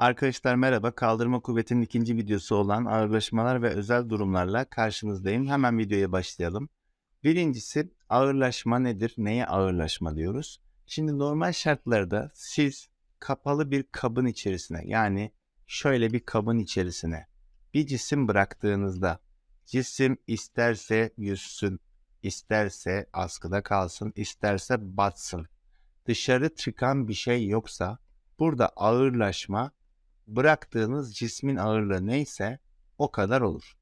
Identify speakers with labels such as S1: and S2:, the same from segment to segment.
S1: Arkadaşlar merhaba. Kaldırma kuvvetinin ikinci videosu olan ağırlaşmalar ve özel durumlarla karşınızdayım. Hemen videoya başlayalım. Birincisi ağırlaşma nedir? Neye ağırlaşma diyoruz? Şimdi normal şartlarda siz kapalı bir kabın içerisine yani şöyle bir kabın içerisine bir cisim bıraktığınızda cisim isterse yüzsün, isterse askıda kalsın, isterse batsın. Dışarı çıkan bir şey yoksa burada ağırlaşma bıraktığınız cismin ağırlığı neyse o kadar olur.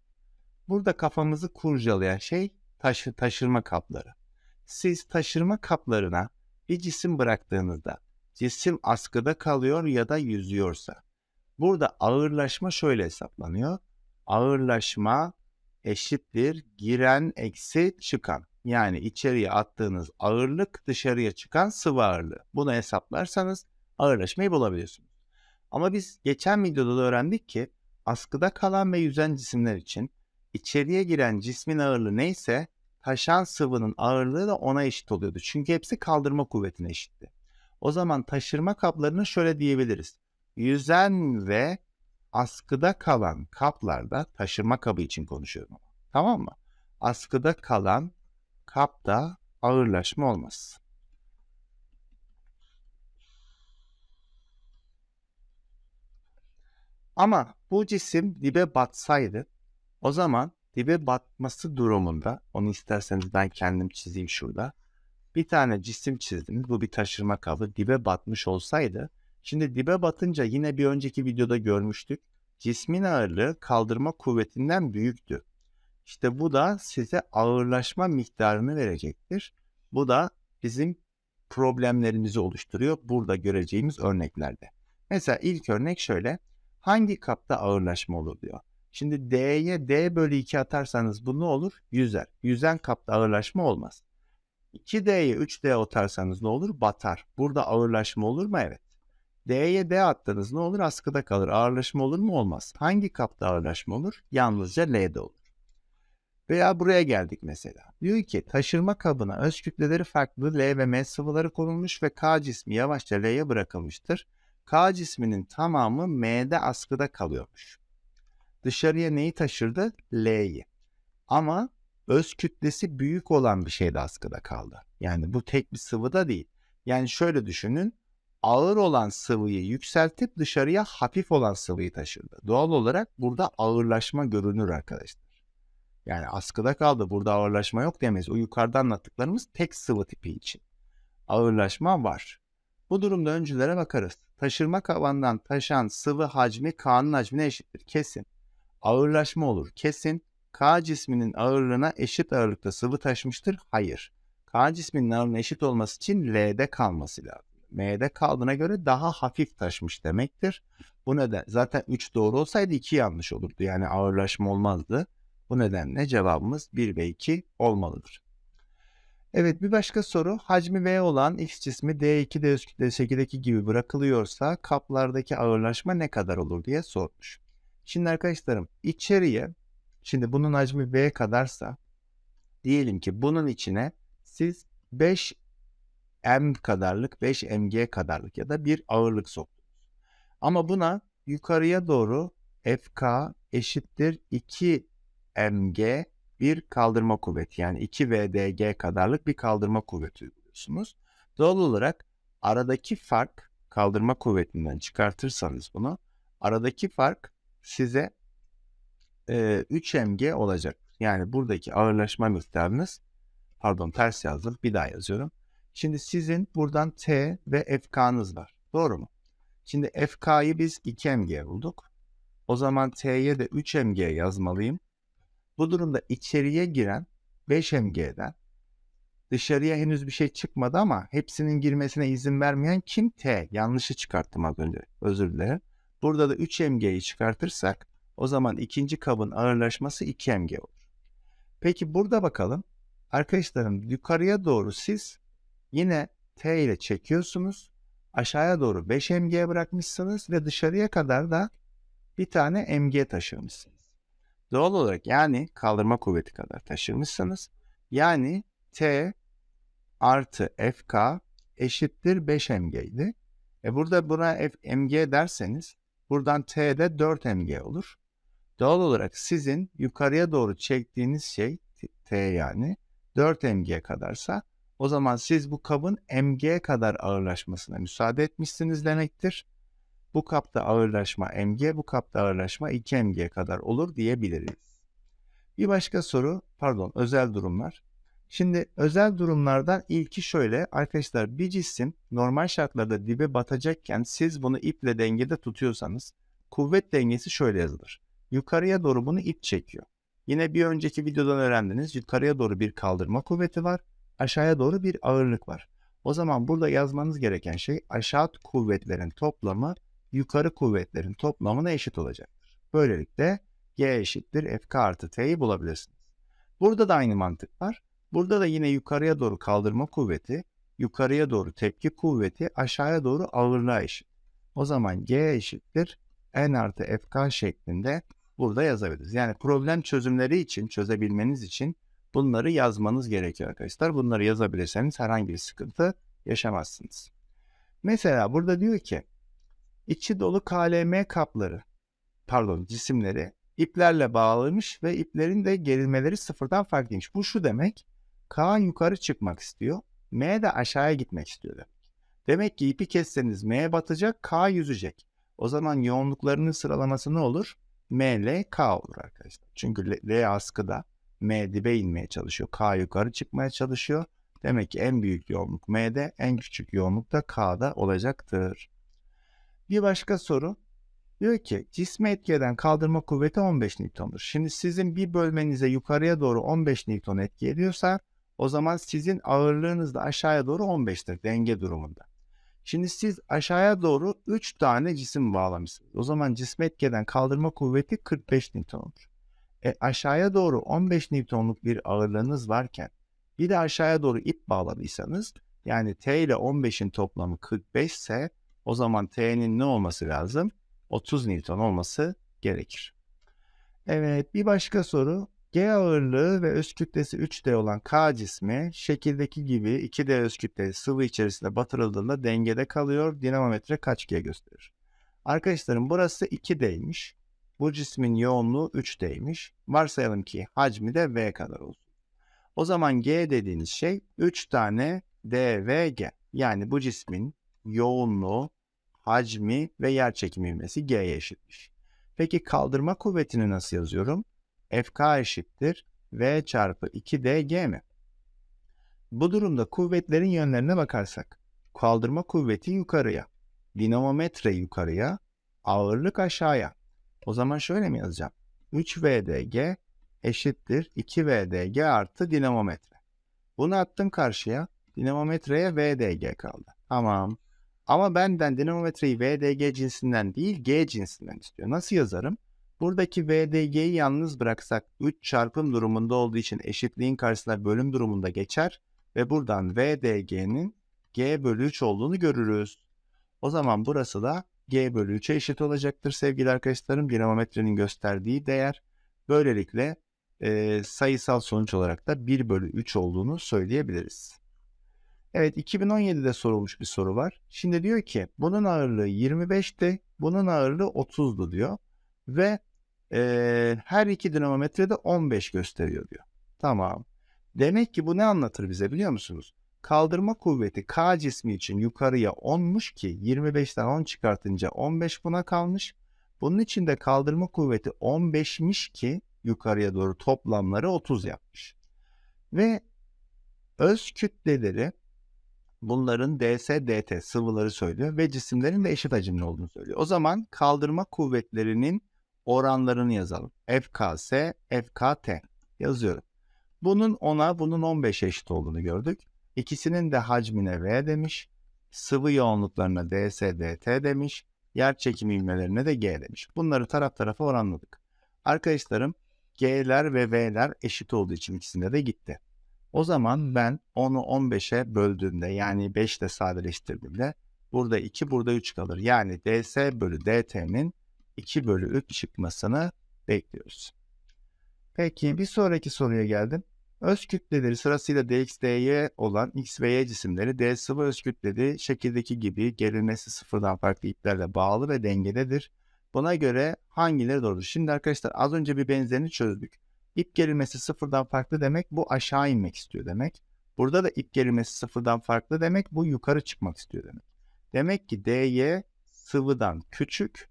S1: Burada kafamızı kurcalayan şey taşı, taşırma kapları. Siz taşırma kaplarına bir cisim bıraktığınızda cisim askıda kalıyor ya da yüzüyorsa burada ağırlaşma şöyle hesaplanıyor. Ağırlaşma eşittir giren eksi çıkan. Yani içeriye attığınız ağırlık dışarıya çıkan sıvı ağırlığı. Bunu hesaplarsanız ağırlaşmayı bulabiliyorsunuz. Ama biz geçen videoda da öğrendik ki askıda kalan ve yüzen cisimler için içeriye giren cismin ağırlığı neyse taşan sıvının ağırlığı da ona eşit oluyordu. Çünkü hepsi kaldırma kuvvetine eşitti. O zaman taşırma kaplarını şöyle diyebiliriz. Yüzen ve askıda kalan kaplarda taşırma kabı için konuşuyorum. ama, Tamam mı? Askıda kalan kapta ağırlaşma olmaz. Ama bu cisim dibe batsaydı o zaman dibe batması durumunda onu isterseniz ben kendim çizeyim şurada. Bir tane cisim çizdim. Bu bir taşırma kabı. Dibe batmış olsaydı şimdi dibe batınca yine bir önceki videoda görmüştük. Cismin ağırlığı kaldırma kuvvetinden büyüktü. İşte bu da size ağırlaşma miktarını verecektir. Bu da bizim problemlerimizi oluşturuyor burada göreceğimiz örneklerde. Mesela ilk örnek şöyle. Hangi kapta ağırlaşma olur diyor. Şimdi D'ye D bölü 2 atarsanız bu ne olur? Yüzer. Yüzen kapta ağırlaşma olmaz. 2D'ye 3D atarsanız ne olur? Batar. Burada ağırlaşma olur mu? Evet. D'ye D attınız ne olur? Askıda kalır. Ağırlaşma olur mu? Olmaz. Hangi kapta ağırlaşma olur? Yalnızca L'de olur. Veya buraya geldik mesela. Diyor ki taşırma kabına öz kütleleri farklı L ve M sıvıları konulmuş ve K cismi yavaşça L'ye bırakılmıştır. K cisminin tamamı M'de askıda kalıyormuş. Dışarıya neyi taşırdı? L'yi. Ama öz kütlesi büyük olan bir şey de askıda kaldı. Yani bu tek bir sıvı da değil. Yani şöyle düşünün. Ağır olan sıvıyı yükseltip dışarıya hafif olan sıvıyı taşırdı. Doğal olarak burada ağırlaşma görünür arkadaşlar. Yani askıda kaldı. Burada ağırlaşma yok demeyiz. O yukarıda anlattıklarımız tek sıvı tipi için. Ağırlaşma var. Bu durumda öncülere bakarız. Taşırma kavandan taşan sıvı hacmi K'nın hacmine eşittir. Kesin. Ağırlaşma olur. Kesin. K cisminin ağırlığına eşit ağırlıkta sıvı taşmıştır. Hayır. K cisminin ağırlığına eşit olması için L'de kalması lazım. M'de kaldığına göre daha hafif taşmış demektir. Bu neden zaten 3 doğru olsaydı 2 yanlış olurdu. Yani ağırlaşma olmazdı. Bu nedenle cevabımız 1 ve 2 olmalıdır. Evet bir başka soru. Hacmi V olan X cismi D2 D8'deki gibi bırakılıyorsa kaplardaki ağırlaşma ne kadar olur diye sormuş. Şimdi arkadaşlarım içeriye şimdi bunun hacmi V kadarsa diyelim ki bunun içine siz 5 M kadarlık 5 mg kadarlık ya da bir ağırlık soktunuz. Ama buna yukarıya doğru FK eşittir 2 mg bir kaldırma kuvveti yani 2 VDG kadarlık bir kaldırma kuvveti uyguluyorsunuz. Doğal olarak aradaki fark kaldırma kuvvetinden çıkartırsanız bunu aradaki fark size e, 3 mg olacak. Yani buradaki ağırlaşma miktarınız pardon ters yazdım bir daha yazıyorum. Şimdi sizin buradan T ve FK'nız var. Doğru mu? Şimdi FK'yı biz 2 mg bulduk. O zaman T'ye de 3 mg yazmalıyım. Bu durumda içeriye giren 5 mg'den dışarıya henüz bir şey çıkmadı ama hepsinin girmesine izin vermeyen kim? T. Yanlışı çıkarttım az önce. Özür dilerim. Burada da 3 mg'yi çıkartırsak o zaman ikinci kabın ağırlaşması 2 mg olur. Peki burada bakalım. Arkadaşlarım yukarıya doğru siz yine T ile çekiyorsunuz. Aşağıya doğru 5 mg bırakmışsınız ve dışarıya kadar da bir tane mg taşırmışsınız. Doğal olarak yani kaldırma kuvveti kadar taşırmışsınız. Yani T artı FK eşittir 5 mg idi. E burada buna F, mg derseniz Buradan T de 4 mg olur. Doğal olarak sizin yukarıya doğru çektiğiniz şey T- yani 4 mg kadarsa o zaman siz bu kabın mg kadar ağırlaşmasına müsaade etmişsiniz demektir. Bu kapta ağırlaşma mg, bu kapta ağırlaşma 2 mg kadar olur diyebiliriz. Bir başka soru, pardon özel durumlar. Şimdi özel durumlardan ilki şöyle. Arkadaşlar bir cisim normal şartlarda dibe batacakken siz bunu iple dengede tutuyorsanız kuvvet dengesi şöyle yazılır. Yukarıya doğru bunu ip çekiyor. Yine bir önceki videodan öğrendiniz. Yukarıya doğru bir kaldırma kuvveti var. Aşağıya doğru bir ağırlık var. O zaman burada yazmanız gereken şey aşağı kuvvetlerin toplamı yukarı kuvvetlerin toplamına eşit olacaktır. Böylelikle G eşittir FK artı T'yi bulabilirsiniz. Burada da aynı mantık var. Burada da yine yukarıya doğru kaldırma kuvveti, yukarıya doğru tepki kuvveti, aşağıya doğru ağırlığa eşit. O zaman G eşittir N artı FK şeklinde burada yazabiliriz. Yani problem çözümleri için, çözebilmeniz için bunları yazmanız gerekiyor arkadaşlar. Bunları yazabilirseniz herhangi bir sıkıntı yaşamazsınız. Mesela burada diyor ki içi dolu KLM kapları, pardon cisimleri iplerle bağlamış ve iplerin de gerilmeleri sıfırdan farklıymış. Bu şu demek, K yukarı çıkmak istiyor, M de aşağıya gitmek istiyor demek. Demek ki ipi kesseniz M batacak, K yüzecek. O zaman yoğunluklarının sıralaması ne olur? M, L, K olur arkadaşlar. Çünkü L, L askıda, M dibe inmeye çalışıyor, K yukarı çıkmaya çalışıyor. Demek ki en büyük yoğunluk M'de, en küçük yoğunluk da K'da olacaktır. Bir başka soru. Diyor ki cisme etki eden kaldırma kuvveti 15 Newton'dur. Şimdi sizin bir bölmenize yukarıya doğru 15 Newton etki ediyorsa o zaman sizin ağırlığınız da aşağıya doğru 15'tir denge durumunda. Şimdi siz aşağıya doğru 3 tane cisim bağlamışsınız. O zaman cisme etki eden kaldırma kuvveti 45 Newton olur. E, aşağıya doğru 15 Newton'luk bir ağırlığınız varken bir de aşağıya doğru ip bağladıysanız yani T ile 15'in toplamı 45 ise o zaman T'nin ne olması lazım? 30 Newton olması gerekir. Evet bir başka soru. G ağırlığı ve öz kütlesi 3D olan K cismi şekildeki gibi 2D öz kütleli sıvı içerisinde batırıldığında dengede kalıyor. Dinamometre kaç G gösterir? Arkadaşlarım burası 2D'ymiş. Bu cismin yoğunluğu 3D'ymiş. Varsayalım ki hacmi de V kadar olsun. O zaman G dediğiniz şey 3 tane D ve G. Yani bu cismin yoğunluğu, hacmi ve yer çekimi ivmesi G'ye eşitmiş. Peki kaldırma kuvvetini nasıl yazıyorum? FK eşittir V çarpı 2DG mi? Bu durumda kuvvetlerin yönlerine bakarsak, kaldırma kuvveti yukarıya, dinamometre yukarıya, ağırlık aşağıya. O zaman şöyle mi yazacağım? 3VDG eşittir 2VDG artı dinamometre. Bunu attım karşıya. Dinamometreye VDG kaldı. Tamam. Ama benden dinamometreyi VDG cinsinden değil G cinsinden istiyor. Nasıl yazarım? Buradaki VDG'yi yalnız bıraksak 3 çarpım durumunda olduğu için eşitliğin karşısına bölüm durumunda geçer ve buradan VDG'nin G bölü 3 olduğunu görürüz. O zaman burası da G bölü 3'e eşit olacaktır sevgili arkadaşlarım. Dinamometrenin gösterdiği değer. Böylelikle e, sayısal sonuç olarak da 1 bölü 3 olduğunu söyleyebiliriz. Evet 2017'de sorulmuş bir soru var. Şimdi diyor ki bunun ağırlığı 25'ti, bunun ağırlığı 30'du diyor. Ve e, her iki dinamometrede 15 gösteriyor diyor. Tamam. Demek ki bu ne anlatır bize biliyor musunuz? Kaldırma kuvveti K cismi için yukarıya 10'muş ki 25'ten 10 çıkartınca 15 buna kalmış. Bunun için de kaldırma kuvveti 15'miş ki yukarıya doğru toplamları 30 yapmış. Ve öz kütleleri bunların ds, dt sıvıları söylüyor ve cisimlerin de eşit hacimli olduğunu söylüyor. O zaman kaldırma kuvvetlerinin oranlarını yazalım. FKS, FKT yazıyorum. Bunun 10'a, bunun 15'e eşit olduğunu gördük. İkisinin de hacmine V demiş. Sıvı yoğunluklarına ds, dt demiş. Yer çekimi ivmelerine de G demiş. Bunları taraf tarafa oranladık. Arkadaşlarım G'ler ve V'ler eşit olduğu için ikisinde de gitti. O zaman ben 10'u 15'e böldüğümde yani 5 ile sadeleştirdiğimde burada 2 burada 3 kalır. Yani ds bölü dt'nin 2 bölü 3 çıkmasını bekliyoruz. Peki bir sonraki soruya geldim. Öz kütleleri sırasıyla dx, dy olan x ve y cisimleri d sıvı öz kütleli şekildeki gibi gerilmesi sıfırdan farklı iplerle bağlı ve dengededir. Buna göre hangileri doğrudur? Şimdi arkadaşlar az önce bir benzerini çözdük. İp gerilmesi sıfırdan farklı demek bu aşağı inmek istiyor demek. Burada da ip gerilmesi sıfırdan farklı demek bu yukarı çıkmak istiyor demek. Demek ki dy sıvıdan küçük,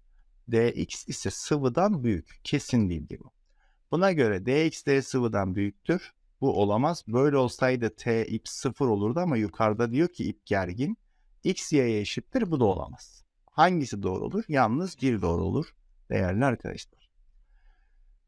S1: dx ise sıvıdan büyük. Kesin bilgi bu. Buna göre dx d sıvıdan büyüktür. Bu olamaz. Böyle olsaydı t ip sıfır olurdu ama yukarıda diyor ki ip gergin. x y'ye eşittir bu da olamaz. Hangisi doğru olur? Yalnız bir doğru olur değerli arkadaşlar.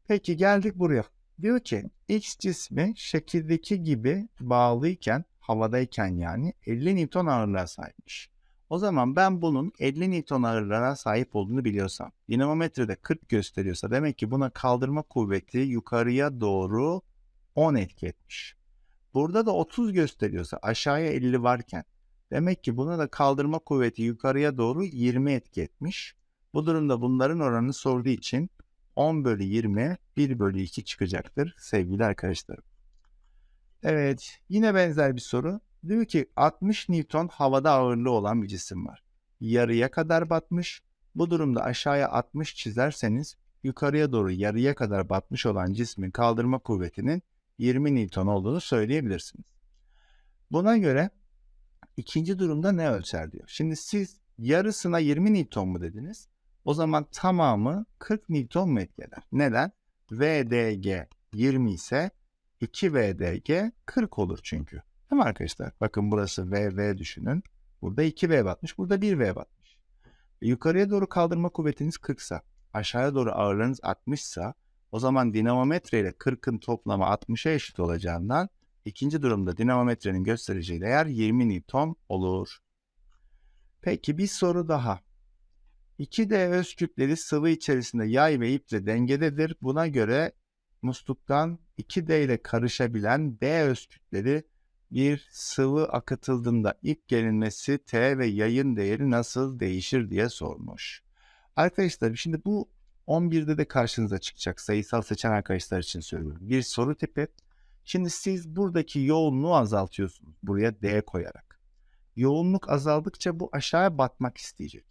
S1: Peki geldik buraya. Diyor ki X cismi şekildeki gibi bağlıyken, havadayken yani 50 Newton ağırlığa sahipmiş. O zaman ben bunun 50 Newton ağırlığına sahip olduğunu biliyorsam, dinamometrede 40 gösteriyorsa demek ki buna kaldırma kuvveti yukarıya doğru 10 etki etmiş. Burada da 30 gösteriyorsa aşağıya 50 varken demek ki buna da kaldırma kuvveti yukarıya doğru 20 etki etmiş. Bu durumda bunların oranını sorduğu için 10 bölü 20 1 bölü 2 çıkacaktır sevgili arkadaşlarım. Evet yine benzer bir soru. Diyor ki 60 Newton havada ağırlığı olan bir cisim var. Yarıya kadar batmış. Bu durumda aşağıya 60 çizerseniz yukarıya doğru yarıya kadar batmış olan cismin kaldırma kuvvetinin 20 Newton olduğunu söyleyebilirsiniz. Buna göre ikinci durumda ne ölçer diyor. Şimdi siz yarısına 20 Newton mu dediniz? O zaman tamamı 40 Newton etkiler? Neden? VDG 20 ise 2 VDG 40 olur çünkü. Değil mi arkadaşlar? Bakın burası VV düşünün. Burada 2V batmış. Burada 1V batmış. E, yukarıya doğru kaldırma kuvvetiniz 40 ise aşağıya doğru ağırlığınız 60 ise o zaman dinamometre ile 40'ın toplamı 60'a eşit olacağından ikinci durumda dinamometrenin göstereceği değer 20 Newton olur. Peki bir soru daha. 2D öz kütleli sıvı içerisinde yay ve iple dengededir. Buna göre musluktan 2D ile karışabilen D öz kütleli bir sıvı akıtıldığında ip gerilmesi T ve yayın değeri nasıl değişir diye sormuş. Arkadaşlar şimdi bu 11'de de karşınıza çıkacak sayısal seçen arkadaşlar için söylüyorum. Bir soru tipi. Şimdi siz buradaki yoğunluğu azaltıyorsunuz buraya D koyarak. Yoğunluk azaldıkça bu aşağıya batmak isteyecek.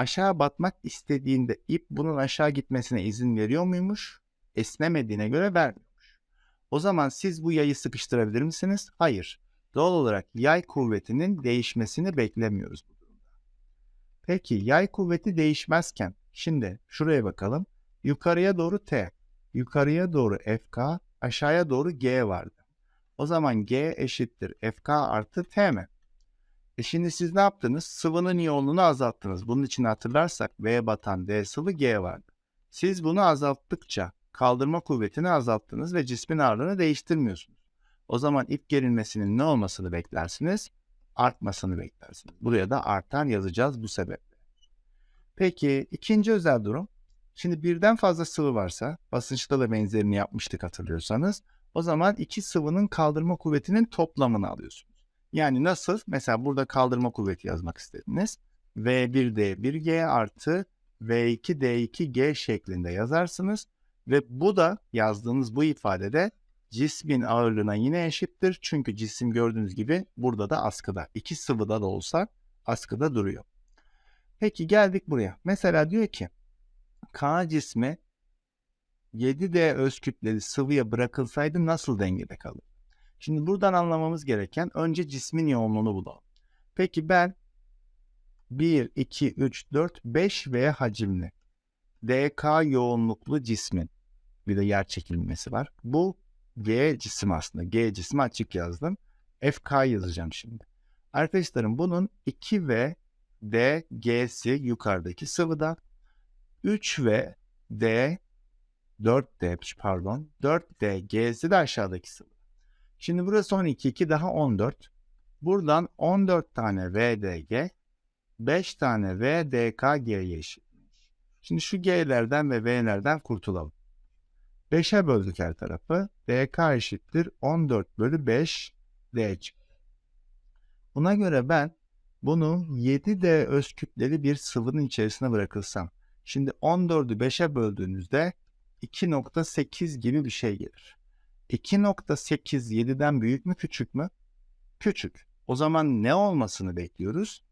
S1: Aşağı batmak istediğinde ip bunun aşağı gitmesine izin veriyor muymuş? Esnemediğine göre vermiyormuş. O zaman siz bu yayı sıkıştırabilir misiniz? Hayır. Doğal olarak yay kuvvetinin değişmesini beklemiyoruz bu durumda. Peki yay kuvveti değişmezken şimdi şuraya bakalım. Yukarıya doğru T, yukarıya doğru FK, aşağıya doğru G vardı. O zaman G eşittir FK artı T mi? E şimdi siz ne yaptınız? Sıvının yoğunluğunu azalttınız. Bunun için hatırlarsak V batan D sıvı G vardı. Siz bunu azalttıkça kaldırma kuvvetini azalttınız ve cismin ağırlığını değiştirmiyorsunuz. O zaman ip gerilmesinin ne olmasını beklersiniz? Artmasını beklersiniz. Buraya da artan yazacağız bu sebeple. Peki ikinci özel durum. Şimdi birden fazla sıvı varsa, basınçta da benzerini yapmıştık hatırlıyorsanız, o zaman iki sıvının kaldırma kuvvetinin toplamını alıyorsunuz. Yani nasıl? Mesela burada kaldırma kuvveti yazmak istediniz. V1D1G artı V2D2G şeklinde yazarsınız. Ve bu da yazdığınız bu ifadede cismin ağırlığına yine eşittir. Çünkü cisim gördüğünüz gibi burada da askıda. İki sıvıda da olsa askıda duruyor. Peki geldik buraya. Mesela diyor ki K cismi 7D öz kütleli sıvıya bırakılsaydı nasıl dengede kalır? Şimdi buradan anlamamız gereken önce cismin yoğunluğunu bulalım. Peki ben 1, 2, 3, 4, 5 V hacimli DK yoğunluklu cismin bir de yer çekilmesi var. Bu G cisim aslında. G cismi açık yazdım. FK yazacağım şimdi. Arkadaşlarım bunun 2V D G'si yukarıdaki sıvıda. 3V D 4D pardon 4D G'si de aşağıdaki sıvı. Şimdi burası 12, 2 daha 14. Buradan 14 tane VDG, 5 tane VDKG'ye eşitmiş. Şimdi şu G'lerden ve V'lerden kurtulalım. 5'e böldük her tarafı. DK eşittir 14 bölü 5 D. Buna göre ben bunu 7D öz kütleli bir sıvının içerisine bırakılsam. Şimdi 14'ü 5'e böldüğünüzde 2.8 gibi bir şey gelir. 2.8 7'den büyük mü küçük mü? Küçük. O zaman ne olmasını bekliyoruz?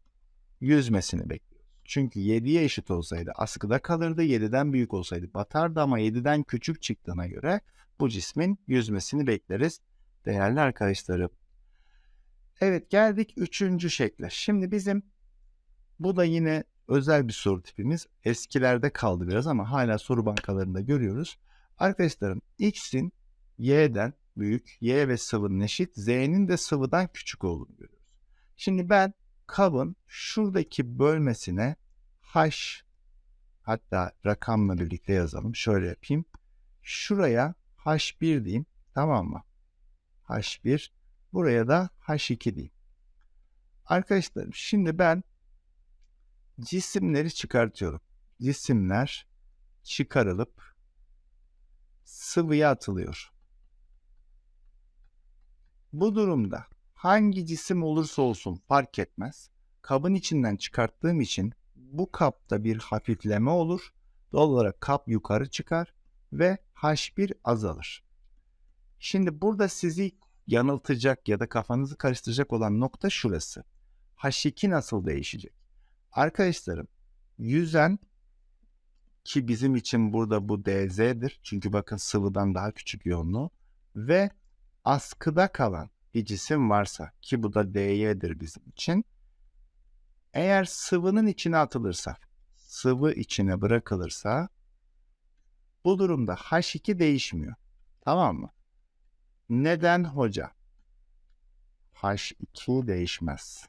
S1: Yüzmesini bekliyoruz. Çünkü 7'ye eşit olsaydı askıda kalırdı. 7'den büyük olsaydı batardı ama 7'den küçük çıktığına göre bu cismin yüzmesini bekleriz değerli arkadaşlarım. Evet geldik üçüncü şekle. Şimdi bizim bu da yine özel bir soru tipimiz. Eskilerde kaldı biraz ama hala soru bankalarında görüyoruz. Arkadaşlarım x'in y'den büyük, y ve sıvının eşit, z'nin de sıvıdan küçük olduğunu görüyoruz. Şimdi ben kabın şuradaki bölmesine h hatta rakamla birlikte yazalım. Şöyle yapayım. Şuraya h1 diyeyim. Tamam mı? h1. Buraya da h2 diyeyim. Arkadaşlarım şimdi ben cisimleri çıkartıyorum. Cisimler çıkarılıp sıvıya atılıyor. Bu durumda hangi cisim olursa olsun fark etmez. Kabın içinden çıkarttığım için bu kapta bir hafifleme olur. Doğal olarak kap yukarı çıkar ve H1 azalır. Şimdi burada sizi yanıltacak ya da kafanızı karıştıracak olan nokta şurası. H2 nasıl değişecek? Arkadaşlarım yüzen ki bizim için burada bu DZ'dir. Çünkü bakın sıvıdan daha küçük yoğunluğu ve askıda kalan bir cisim varsa ki bu da DY'dir bizim için. Eğer sıvının içine atılırsa, sıvı içine bırakılırsa bu durumda H2 değişmiyor. Tamam mı? Neden hoca? H2 değişmez.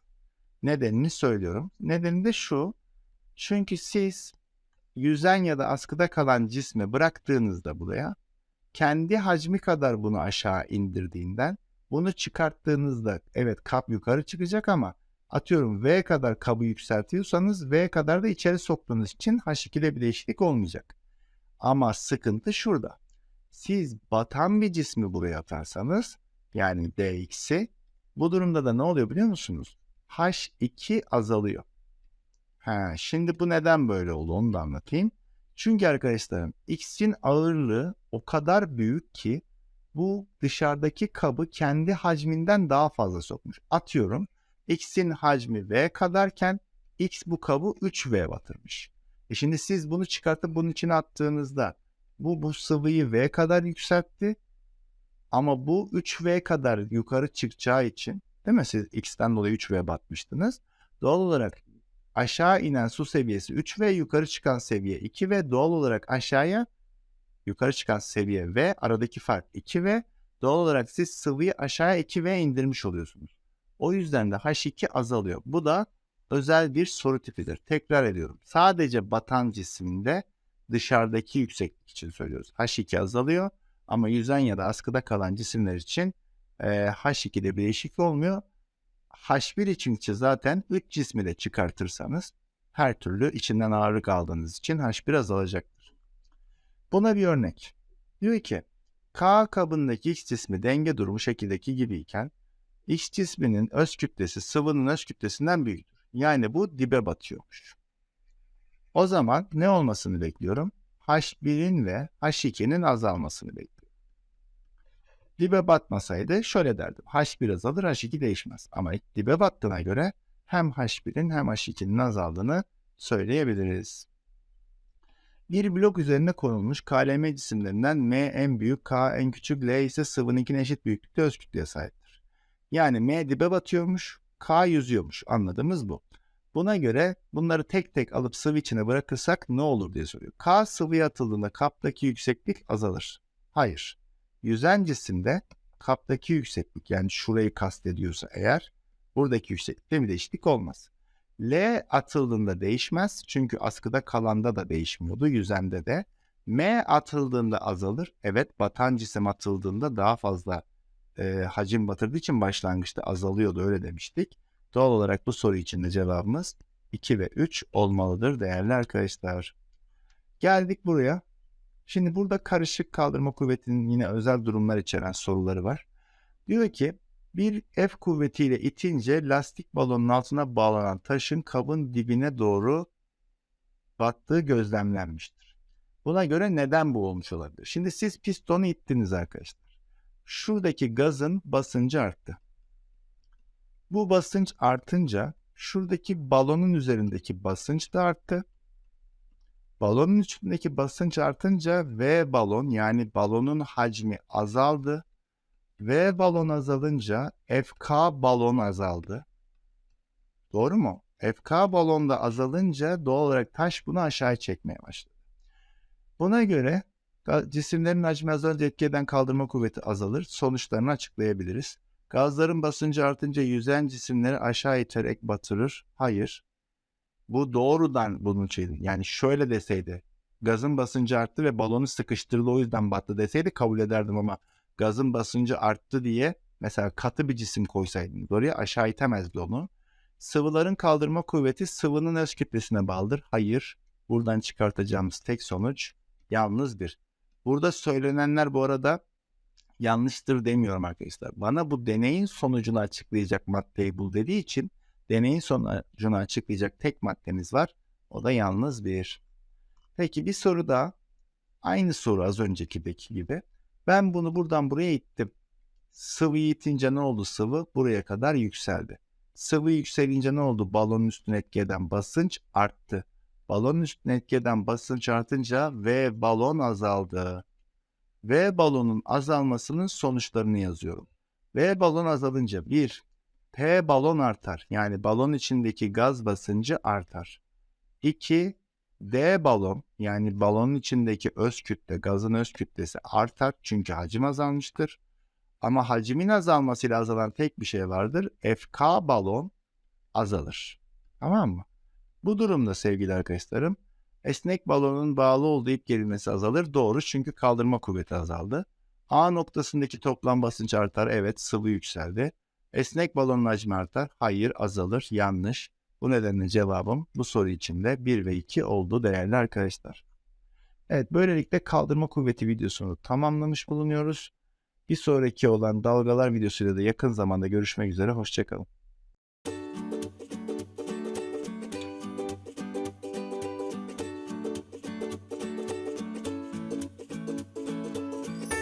S1: Nedenini söylüyorum. Nedeni de şu. Çünkü siz yüzen ya da askıda kalan cismi bıraktığınızda buraya kendi hacmi kadar bunu aşağı indirdiğinden bunu çıkarttığınızda evet kap yukarı çıkacak ama atıyorum V kadar kabı yükseltiyorsanız V kadar da içeri soktuğunuz için H2'de bir değişiklik olmayacak. Ama sıkıntı şurada. Siz batan bir cismi buraya atarsanız yani dx'i bu durumda da ne oluyor biliyor musunuz? H2 azalıyor. Ha, şimdi bu neden böyle oldu onu da anlatayım. Çünkü arkadaşlarım X'in ağırlığı o kadar büyük ki bu dışarıdaki kabı kendi hacminden daha fazla sokmuş. Atıyorum X'in hacmi V kadarken X bu kabı 3V batırmış. E şimdi siz bunu çıkartıp bunun içine attığınızda bu bu sıvıyı V kadar yükseltti ama bu 3V kadar yukarı çıkacağı için değil mi siz X'ten dolayı 3V batmıştınız. Doğal olarak aşağı inen su seviyesi 3 ve yukarı çıkan seviye 2 ve doğal olarak aşağıya yukarı çıkan seviye ve aradaki fark 2 ve doğal olarak siz sıvıyı aşağıya 2 ve indirmiş oluyorsunuz. O yüzden de H2 azalıyor. Bu da özel bir soru tipidir. Tekrar ediyorum. Sadece batan cisimde dışarıdaki yükseklik için söylüyoruz. H2 azalıyor ama yüzen ya da askıda kalan cisimler için e, H2'de bir değişiklik olmuyor. H1 için zaten 3 cismi de çıkartırsanız her türlü içinden ağırlık aldığınız için H1 azalacaktır. Buna bir örnek. Diyor ki K kabındaki X cismi denge durumu şekildeki gibiyken X cisminin öz kütlesi sıvının öz kütlesinden büyüktür. Yani bu dibe batıyormuş. O zaman ne olmasını bekliyorum? H1'in ve H2'nin azalmasını bekliyorum dibe batmasaydı şöyle derdim. H1 azalır H2 değişmez. Ama dibe battığına göre hem H1'in hem H2'nin azaldığını söyleyebiliriz. Bir blok üzerine konulmuş KLM cisimlerinden M en büyük, K en küçük, L ise sıvınınkine eşit büyüklükte öz kütleye sahiptir. Yani M dibe batıyormuş, K yüzüyormuş. Anladığımız bu. Buna göre bunları tek tek alıp sıvı içine bırakırsak ne olur diye soruyor. K sıvıya atıldığında kaptaki yükseklik azalır. Hayır yüzen cisimde kaptaki yükseklik yani şurayı kastediyorsa eğer buradaki yükseklikte bir değişiklik olmaz. L atıldığında değişmez çünkü askıda kalanda da değişmiyordu yüzende de. M atıldığında azalır. Evet batan cisim atıldığında daha fazla e, hacim batırdığı için başlangıçta azalıyordu öyle demiştik. Doğal olarak bu soru için de cevabımız 2 ve 3 olmalıdır değerli arkadaşlar. Geldik buraya. Şimdi burada karışık kaldırma kuvvetinin yine özel durumlar içeren soruları var. Diyor ki bir F kuvvetiyle itince lastik balonun altına bağlanan taşın kabın dibine doğru battığı gözlemlenmiştir. Buna göre neden bu olmuş olabilir? Şimdi siz pistonu ittiniz arkadaşlar. Şuradaki gazın basıncı arttı. Bu basınç artınca şuradaki balonun üzerindeki basınç da arttı. Balonun üstündeki basınç artınca V balon yani balonun hacmi azaldı. V balon azalınca FK balon azaldı. Doğru mu? FK balonda azalınca doğal olarak taş bunu aşağı çekmeye başladı. Buna göre cisimlerin hacmi azalınca etki eden kaldırma kuvveti azalır. Sonuçlarını açıklayabiliriz. Gazların basıncı artınca yüzen cisimleri aşağı iterek batırır. Hayır. Bu doğrudan bunun şeydi. Yani şöyle deseydi. Gazın basıncı arttı ve balonu sıkıştırdı o yüzden battı deseydi kabul ederdim ama gazın basıncı arttı diye mesela katı bir cisim koysaydınız oraya aşağı itemezdi onu. Sıvıların kaldırma kuvveti sıvının öz kütlesine bağlıdır. Hayır. Buradan çıkartacağımız tek sonuç yalnız bir. Burada söylenenler bu arada yanlıştır demiyorum arkadaşlar. Bana bu deneyin sonucunu açıklayacak maddeyi bul dediği için deneyin sonucunu açıklayacak tek maddeniz var. O da yalnız bir. Peki bir soru daha. Aynı soru az öncekideki gibi. Ben bunu buradan buraya ittim. Sıvıyı itince ne oldu sıvı? Buraya kadar yükseldi. Sıvı yükselince ne oldu? Balonun üstüne etki eden basınç arttı. Balonun üstüne etki eden basınç artınca V balon azaldı. V balonun azalmasının sonuçlarını yazıyorum. V balon azalınca 1. P balon artar. Yani balon içindeki gaz basıncı artar. 2. D balon yani balonun içindeki öz kütle, gazın öz kütlesi artar çünkü hacim azalmıştır. Ama hacmin azalmasıyla azalan tek bir şey vardır. FK balon azalır. Tamam mı? Bu durumda sevgili arkadaşlarım esnek balonun bağlı olduğu ip gerilmesi azalır. Doğru çünkü kaldırma kuvveti azaldı. A noktasındaki toplam basınç artar. Evet sıvı yükseldi. Esnek balonun hacmi artar. Hayır azalır. Yanlış. Bu nedenle cevabım bu soru içinde 1 ve 2 oldu değerli arkadaşlar. Evet böylelikle kaldırma kuvveti videosunu tamamlamış bulunuyoruz. Bir sonraki olan dalgalar videosuyla da yakın zamanda görüşmek üzere. Hoşçakalın.